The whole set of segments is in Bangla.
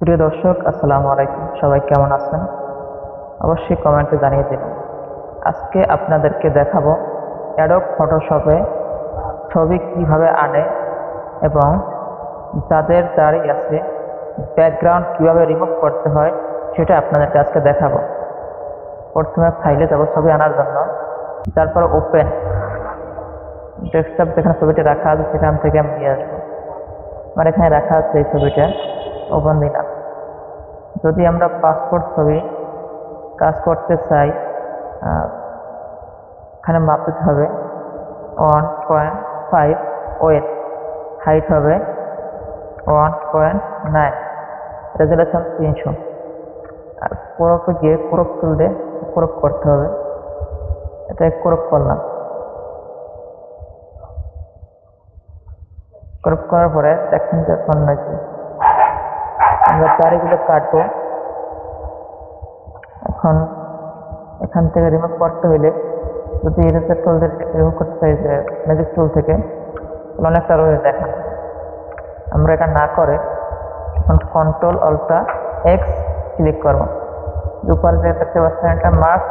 প্রিয় দর্শক, আসসালামু আলাইকুম। সবাই কেমন আছেন? অবশ্যই কমেন্টে জানিয়ে দেবেন। আজকে আপনাদেরকে দেখাবো অ্যাডোব ফটোশপে ছবি কীভাবে আনে এবং যাদের দাঁড়িয়ে আছে ব্যাকগ্রাউন্ড কীভাবে রিমুভ করতে হয়, সেটা আপনাদেরকে আজকে দেখাবো। প্রথমে ফাইলে যাব ছবি আনার জন্য। তারপর ওপেন ডেস্কটপ যেখানে ছবিটা রাখা আছে, সেখান থেকে আমি নিয়ে আসব। আমার এখানে রাখা আছে এই ছবিটা। ওপেন দিলাম যদি আমরা পাসপোর্ট ছবি কাজ করতে চাই এখানে মাপ হবে one point five weight height হবে ওয়ান পয়েন্ট নাইন রেজুলেশন তিনশো। আর ক্রপে গিয়ে ক্রপ তুললে ক্রপ করতে হবে। এটা ক্রপ করলাম। ক্রপ করার পরে দেখেন যে হয়েছে আমরা চারিগুলো কাটবো। এখন এখান থেকে রিমুভ করতে হইলে যদি ইরেজার টুল রিমুভ করতে চাই, যে ম্যাজিক টুল থেকে অনেকটা রয়ে দেখান আমরা এটা না করে এখন কন্ট্রোল অল্টা এক্স ক্লিক করব। উপরে যে দেখতে পাচ্ছেন, এটা মার্ক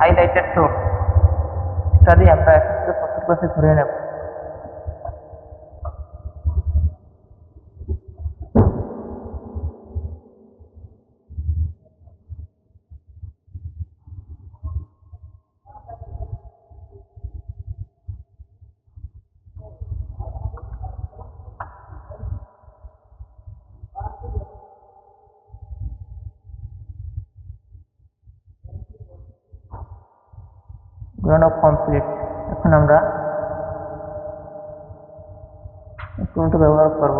হাইলাইটেড টুল এটা দিয়ে আমরা এখন থেকে পাশে ঘুরিয়ে নেব। ঘোরানো কমপ্লিট এখন আমরা টুলটা ব্যবহার করব।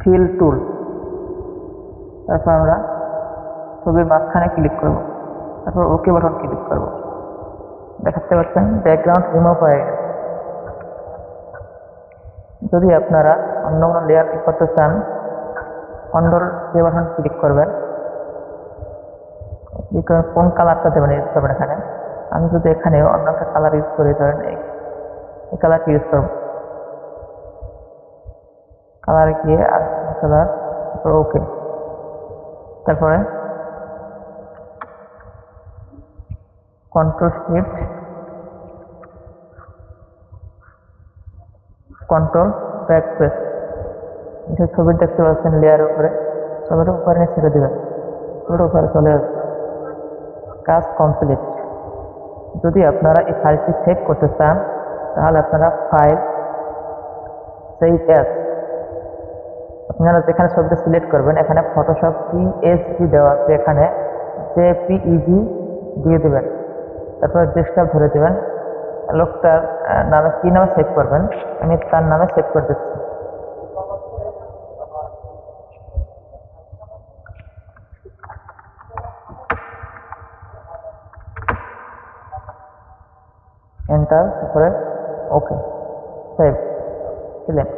ফিল টুল তারপর আমরা ছবির মাঝখানে ক্লিক করব। তারপর ওকে বাটন ক্লিক করব। দেখাতে পাচ্ছেন ব্যাকগ্রাউন্ড রিমুভ হয়ে গেছে। যদি আপনারা অন্য কোনো লেয়ার ক্লিক করতে চান কন্ট্রোল যে বাটন ক্লিক করবেন। বিকজ কোন কালারটা দেবেন ইউজ করবেন এখানে। আমি যদি এখানে অন্য একটা কালার ইউজ করি, ধরেন এই। কালারটি ইউজ করব। কালারে গিয়ে আর কালার ওকে তারপরে কন্ট্রোল শিফট কন্ট্রোল ব্যাক যে ছবি দেখতে পাচ্ছেন লেয়ার উপরে ছবিটা উপরে ছেড়ে দেবেন। ছবিটা উপরে চলে আসবে। কাজ কমপ্লিট যদি আপনারা এই ফাইলটি সেভ করতে চান, তাহলে আপনারা ফাইল সেভ অ্যাস আপনারা যেখানে ছবিটা সিলেক্ট করবেন, এখানে ফটোশপ পিএসজি দেওয়া আছে, এখানে জেপিইজি দিয়ে দেবেন। তারপর ডেস্কটপ ধরে দেবেন। লোকটার নামে, কী নামে সেভ করবেন? আমি তার নামে সেভ করে দিচ্ছি। এন্টার তারপরে ওকে সেভ দিলেন